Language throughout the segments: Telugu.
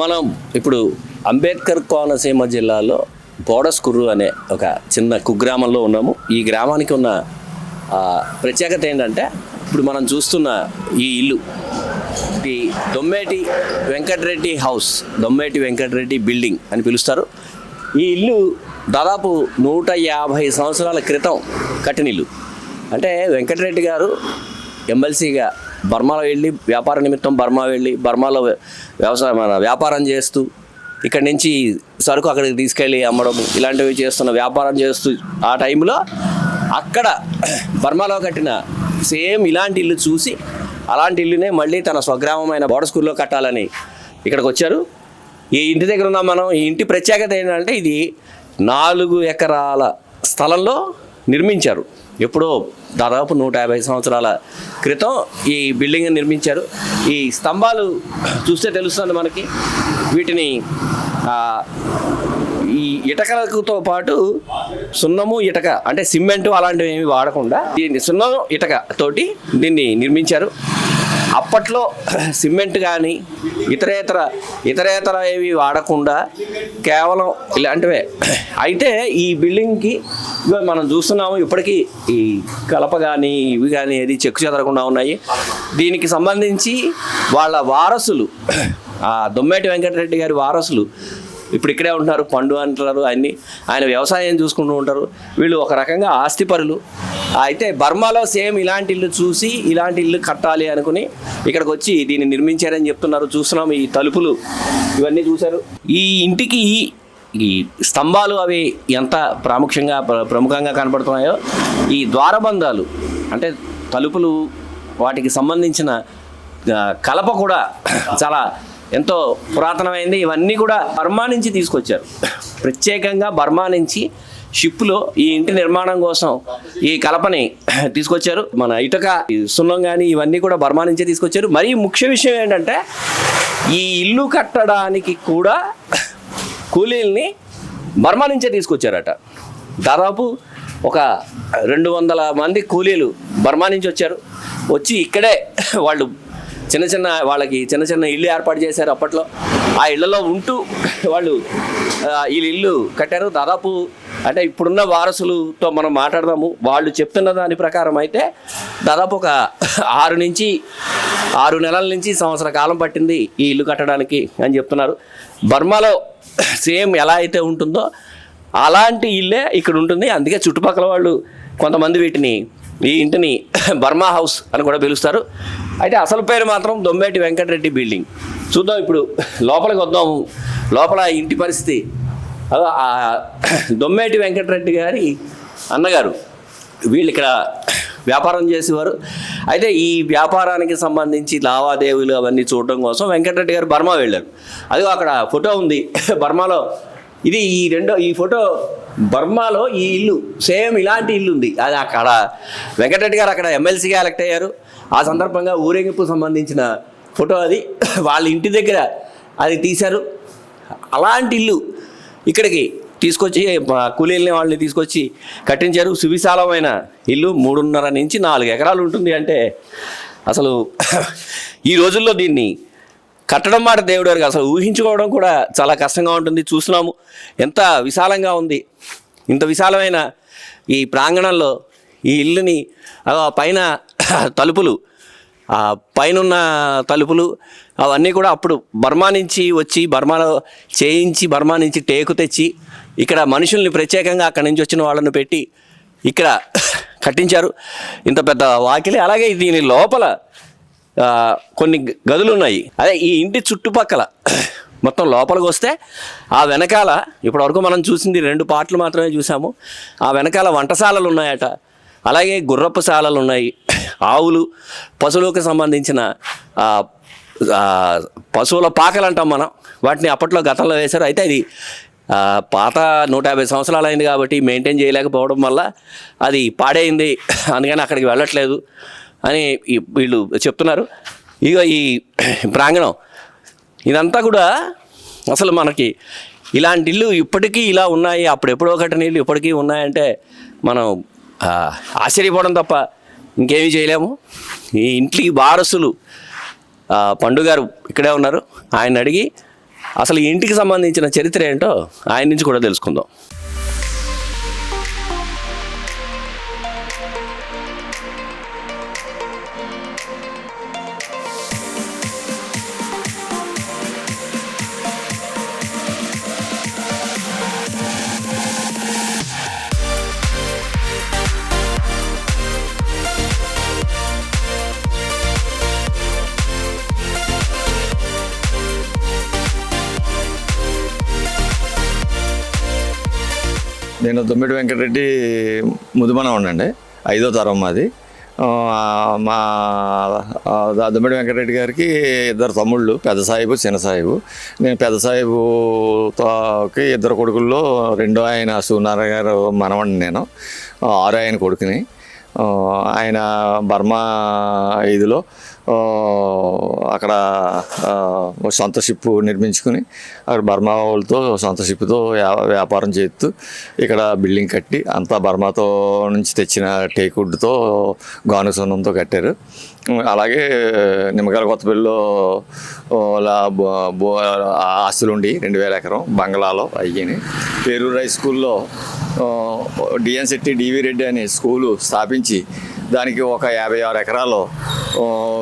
మనం ఇప్పుడు అంబేద్కర్ కోనసీమ జిల్లాలో బోడస్కుర్రు అనే ఒక చిన్న కుగ్రామంలో ఉన్నాము. ఈ గ్రామానికి ఉన్న ప్రత్యేకత ఏంటంటే ఇప్పుడు మనం చూస్తున్న ఈ ఇల్లు ఈ దొమ్మేటి వెంకటరెడ్డి హౌస్ దొమ్మేటి వెంకటరెడ్డి బిల్డింగ్ అని పిలుస్తారు. ఈ ఇల్లు దాదాపు నూట యాభై సంవత్సరాల క్రితం కట్టిన ఇల్లు. అంటే వెంకటరెడ్డి గారు ఎమ్మెల్సీగా బర్మాలో వెళ్ళి వ్యాపార నిమిత్తం బర్మా వెళ్ళి బర్మాలో వ్యవసాయ వ్యవసాయం మన వ్యాపారం చేస్తూ ఇక్కడి నుంచి సరుకు అక్కడికి తీసుకెళ్ళి అమ్మడం ఇలాంటివి చేస్తున్న వ్యాపారం చేస్తూ ఆ టైంలో అక్కడ బర్మాలో కట్టిన సేమ్ ఇలాంటి ఇల్లు చూసి అలాంటి ఇల్లునే మళ్ళీ తన స్వగ్రామమైన బోర్డర్ స్కూల్లో కట్టాలని ఇక్కడికి వచ్చారు. ఈ ఇంటి దగ్గర ఉన్న మనం ఈ ఇంటి ప్రత్యేకత ఏంటంటే ఇది నాలుగు ఎకరాల స్థలంలో నిర్మించారు. ఎప్పుడో దాదాపు నూట యాభై సంవత్సరాల క్రితం ఈ బిల్డింగ్ నిర్మించారు. ఈ స్తంభాలు చూస్తే తెలుస్తుంది మనకి. వీటిని ఈ ఇటకలతో పాటు సున్నము ఇటక అంటే సిమెంటు అలాంటివి ఏమి వాడకుండా దీన్ని సున్నం ఇటక తోటి దీన్ని నిర్మించారు. అప్పట్లో సిమెంట్ కానీ ఇతరేతర ఇతరేతర ఏవి వాడకుండా కేవలం ఇలాంటివే. అయితే ఈ బిల్డింగ్కి మనం చూస్తున్నాము ఇప్పటికీ ఈ కలప కానీ ఇవి కానీ ఏది చెక్కు చెదరకుండా ఉన్నాయి. దీనికి సంబంధించి వాళ్ళ వారసులు దొమ్మేటి వెంకటరెడ్డి గారి వారసులు ఇప్పుడు ఇక్కడే ఉంటున్నారు పండు అంటారు అన్నీ. ఆయన వ్యవసాయం చూసుకుంటూ ఉంటారు. వీళ్ళు ఒక రకంగా ఆస్తిపరులు. అయితే బర్మాలో సేమ్ ఇలాంటి ఇల్లు చూసి ఇలాంటి ఇల్లు కట్టాలి అనుకుని ఇక్కడికి వచ్చి దీన్ని నిర్మించారని చెప్తున్నారు. చూస్తున్నాం ఈ తలుపులు. ఇవన్నీ చూశారు. ఈ ఇంటికి ఈ స్తంభాలు అవి ఎంత ప్రాముఖ్యంగా ప్ర- ప్రముఖంగా కనపడుతున్నాయో ఈ ద్వారబంధాలు అంటే తలుపులు వాటికి సంబంధించిన కలప కూడా చాలా ఎంతో పురాతనమైంది. ఇవన్నీ కూడా బర్మా నుంచి తీసుకొచ్చారు. ప్రత్యేకంగా బర్మా నుంచి షిప్లో ఈ ఇంటి నిర్మాణం కోసం ఈ కలపని తీసుకొచ్చారు. మన ఇటుక సున్నం కానీ ఇవన్నీ కూడా బర్మా నుంచే తీసుకొచ్చారు. మరీ ముఖ్య విషయం ఏంటంటే ఈ ఇల్లు కట్టడానికి కూడా కూలీల్ని బర్మా నుంచే తీసుకొచ్చారట. దాదాపు ఒక రెండు వందల మంది కూలీలు బర్మా నుంచి వచ్చారు. వచ్చి ఇక్కడే వాళ్ళు చిన్న చిన్న వాళ్ళకి చిన్న చిన్న ఇల్లు ఏర్పాటు చేశారు అప్పట్లో. ఆ ఇళ్ళలో ఉంటూ వాళ్ళు ఈ ఇల్లు కట్టారు. దాదాపు అంటే ఇప్పుడున్న వారసులతో మనం మాట్లాడదాము. వాళ్ళు చెప్తున్న దాని ప్రకారం అయితే దాదాపు ఒక ఆరు నుంచి ఆరు నెలల నుంచి సంవత్సర కాలం పట్టింది ఈ ఇల్లు కట్టడానికి అని చెప్తున్నారు. బర్మాలో సేమ్ ఎలా అయితే ఉంటుందో అలాంటి ఇల్లే ఇక్కడ ఉంటుంది. అందుకే చుట్టుపక్కల వాళ్ళు కొంతమంది వీటిని ఈ ఇంటిని బర్మా హౌస్ అని కూడా పిలుస్తారు. అయితే అసలు పేరు మాత్రం దొమ్మేటి వెంకటరెడ్డి బిల్డింగ్. చూద్దాం ఇప్పుడు లోపలికి వద్దాము లోపల ఇంటి పరిస్థితి. దొమ్మేటి వెంకటరెడ్డి గారి అన్నగారు. వీళ్ళు ఇక్కడ వ్యాపారం చేసేవారు. అయితే ఈ వ్యాపారానికి సంబంధించి లావాదేవీలు అవన్నీ చూడడం కోసం వెంకటరెడ్డి గారు బర్మా వెళ్ళారు. అదిగో అక్కడ ఫోటో ఉంది. బర్మాలో ఇది ఈ రెండో ఈ ఫోటో బర్మాలో ఈ ఇల్లు సేమ్ ఇలాంటి ఇల్లు ఉంది అది అక్కడ వెంకటరెడ్డి గారు అక్కడ ఎమ్మెల్సీగా ఎలక్ట్ అయ్యారు. ఆ సందర్భంగా ఊరేగింపు సంబంధించిన ఫోటో అది. వాళ్ళ ఇంటి దగ్గర అది తీశారు. అలాంటి ఇల్లు ఇక్కడికి తీసుకొచ్చి కూలీలని వాళ్ళని తీసుకొచ్చి కట్టించారు. సువిశాలమైన ఇల్లు మూడున్నర నుంచి నాలుగు ఎకరాలు ఉంటుంది అంటే అసలు ఈ రోజుల్లో దీన్ని కట్టడం మాట దేవుడు గారికి అసలు ఊహించుకోవడం కూడా చాలా కష్టంగా ఉంటుంది. చూస్తున్నాము ఎంత విశాలంగా ఉంది. ఇంత విశాలమైన ఈ ప్రాంగణంలో ఈ ఇల్లుని పైన తలుపులు ఆ పైనున్న తలుపులు అవన్నీ కూడా అప్పుడు బర్మా నుంచి వచ్చి బర్మాలో చేయించి బర్మా నుంచి టేకు తెచ్చి ఇక్కడ మనుషుల్ని ప్రత్యేకంగా అక్కడి నుంచి వచ్చిన వాళ్ళని పెట్టి ఇక్కడ కట్టించారు. ఇంత పెద్ద వాకిలి. అలాగే దీని లోపల కొన్ని గదులు ఉన్నాయి. అదే ఈ ఇంటి చుట్టుపక్కల మొత్తం లోపలికి వస్తే ఆ వెనకాల ఇప్పటివరకు మనం చూసింది రెండు పాటలు మాత్రమే చూసాము. ఆ వెనకాల వంటశాలలు ఉన్నాయట. అలాగే గుర్రపు శాలలు ఉన్నాయి. ఆవులు పశువులకు సంబంధించిన పశువుల పాకలు అంటాం మనం. వాటిని అప్పట్లో గతంలో వేశారు. అయితే అది పాత నూట యాభై సంవత్సరాలు అయింది కాబట్టి మెయింటైన్ చేయలేకపోవడం వల్ల అది పాడైంది. అందుకని అక్కడికి వెళ్ళట్లేదు అని వీళ్ళు చెప్తున్నారు. ఇక ఈ ప్రాంగణం ఇదంతా కూడా అసలు మనకి ఇలాంటి ఇల్లు ఇప్పటికీ ఇలా ఉన్నాయి. అప్పుడెప్పుడో ఒకటి కట్టిన ఇల్లు ఇప్పటికీ ఉన్నాయంటే మనం ఆశ్చర్యపోవడం తప్ప ఇంకేమీ చేయలేము. ఈ ఇంటికి వారసులు పండుగారు పండు గారు ఇక్కడే ఉన్నారు. ఆయన అడిగి అసలు ఇంటికి సంబంధించిన చరిత్ర ఏంటో ఆయన నుంచి కూడా తెలుసుకుందాం. నేను దొమ్మిడి వెంకటరెడ్డి ముదుమన ఉండండి ఐదో తరం మాది. మా ఆ, దొమ్మిడి వెంకటరెడ్డి గారికి ఇద్దరు తమ్ముళ్ళు పెద్ద సాహిబు చిన్న సాహిబు నేను పెద్ద సాహిబుకి ఇద్దరు కొడుకుల్లో రెండో ఆయన సూనారాయణ గారు మనవండి నేను. ఆరో ఆయన కొడుకుని. ఆయన బర్మా ఇదిలో అక్కడ ఒక సొంత షిప్ నిర్మించుకుని అక్కడ బర్మా వాళ్ళతో సొంత షిప్తో వ్యా- వ్యాపారం చేస్తూ ఇక్కడ బిల్డింగ్ కట్టి అంతా బర్మాతో నుంచి తెచ్చిన టేకుడ్తో గాను సున్నంతో కట్టారు. అలాగే నిమ్మకాయల కొత్తపల్లిలో ఆస్తులు ఉండి రెండు వేల ఎకరం బంగ్లాలో అయ్యాయి పేరూరు హై స్కూల్లో డిఎన్ శెట్టి డివి రెడ్డి అనే స్కూలు స్థాపించి దానికి ఒక యాభై ఆరు ఎకరాలు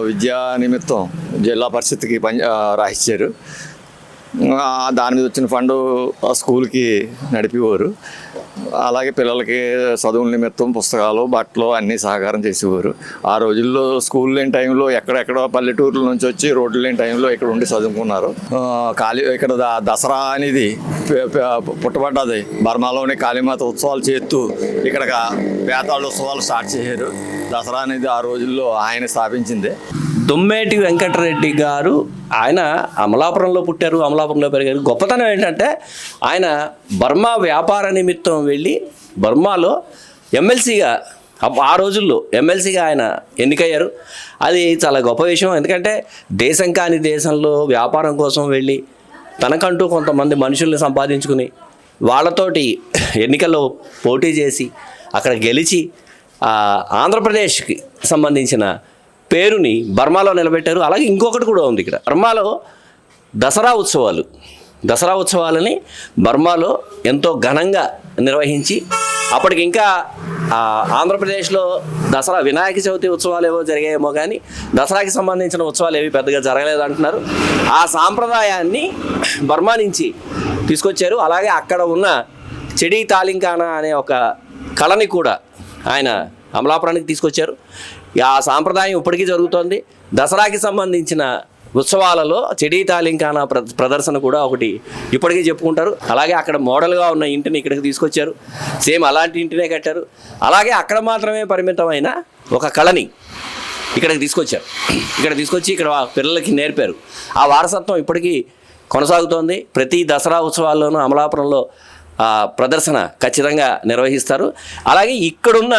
విద్యా నిమిత్తం జిల్లా పరిషత్కి పని ఆ, రాసిచ్చారు. దాని మీద వచ్చిన ఫండ్ ఆ స్కూల్కి నడిపేవారు. అలాగే పిల్లలకి చదువుల నిమిత్తం పుస్తకాలు బట్టలు అన్నీ సహకారం చేసేవారు. ఆ రోజుల్లో స్కూల్ లేని టైంలో ఎక్కడెక్కడ పల్లెటూర్ల నుంచి వచ్చి రోడ్లు లేని టైంలో ఇక్కడ ఉండి చదువుకున్నారు. కాళీ ఇక్కడ దసరా అనేది పుట్టబడ్డది. బర్మాలోని కాళీమాత ఉత్సవాలు చేస్తూ ఇక్కడ పేతాళ్ళ ఉత్సవాలు స్టార్ట్ చేశారు. దసరా అనేది ఆ రోజుల్లో ఆయన స్థాపించింది. దొమ్మేటి వెంకటరెడ్డి గారు ఆయన అమలాపురంలో పుట్టారు అమలాపురంలో పెరిగారు. గొప్పతనం ఏంటంటే ఆయన బర్మా వ్యాపార నిమిత్తం వెళ్ళి బర్మాలో ఎమ్మెల్సీగా ఆ రోజుల్లో ఎమ్మెల్సీగా ఆయన ఎన్నికయ్యారు. అది చాలా గొప్ప విషయం. ఎందుకంటే దేశం కాని దేశంలో వ్యాపారం కోసం వెళ్ళి తనకంటూ కొంతమంది మనుషుల్ని సంపాదించుకుని వాళ్ళతోటి ఎన్నికల్లో పోటీ చేసి అక్కడ గెలిచి ఆంధ్రప్రదేశ్కి సంబంధించిన పేరుని బర్మాలో నిలబెట్టారు. అలాగే ఇంకొకటి కూడా ఉంది ఇక్కడ. బర్మాలో దసరా ఉత్సవాలు. దసరా ఉత్సవాలని బర్మాలో ఎంతో ఘనంగా నిర్వహించి అప్పటికి ఇంకా ఆంధ్రప్రదేశ్లో దసరా వినాయక చవితి ఉత్సవాలు ఏవో జరిగాయేమో కానీ దసరాకి సంబంధించిన ఉత్సవాలు ఏవి పెద్దగా జరగలేదు అంటున్నారు. ఆ సాంప్రదాయాన్ని బర్మా నుంచి తీసుకొచ్చారు. అలాగే అక్కడ ఉన్న చెడి తాలింకానా అనే ఒక కళని కూడా ఆయన అమలాపురానికి తీసుకొచ్చారు. ఆ సాంప్రదాయం ఇప్పటికీ జరుగుతోంది. దసరాకి సంబంధించిన ఉత్సవాలలో చెడీ తాలింకానా ప్ర ప్రదర్శన కూడా ఒకటి ఇప్పటికీ చెప్పుకుంటారు. అలాగే అక్కడ మోడల్గా ఉన్న ఇంటిని ఇక్కడికి తీసుకొచ్చారు. సేమ్ అలాంటి ఇంటినే కట్టారు. అలాగే అక్కడ మాత్రమే పరిమితమైన ఒక కళని ఇక్కడికి తీసుకొచ్చారు. ఇక్కడ తీసుకొచ్చి ఇక్కడ పిల్లలకి నేర్పారు. ఆ వారసత్వం ఇప్పటికీ కొనసాగుతోంది. ప్రతి దసరా ఉత్సవాల్లోనూ అమలాపురంలో ప్రదర్శన ఖచ్చితంగా నిర్వహిస్తారు. అలాగే ఇక్కడున్న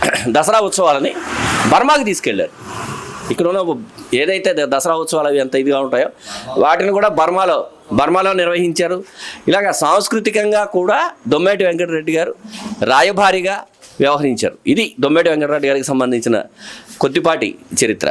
దసరా ఉత్సవాలని బర్మాకి తీసుకెళ్ళారు. ఇక్కడ ఉన్న ఏదైతే దసరా ఉత్సవాలు అవి ఎంత ఇదిగా ఉంటాయో వాటిని కూడా బర్మాలో బర్మాలో నిర్వహించారు. ఇలాగ సాంస్కృతికంగా కూడా దొమ్మేటి వెంకటరెడ్డి గారు రాయభారిగా వ్యవహరించారు. ఇది దొమ్మేటి వెంకటరెడ్డి గారికి సంబంధించిన కొద్దిపాటి చరిత్ర.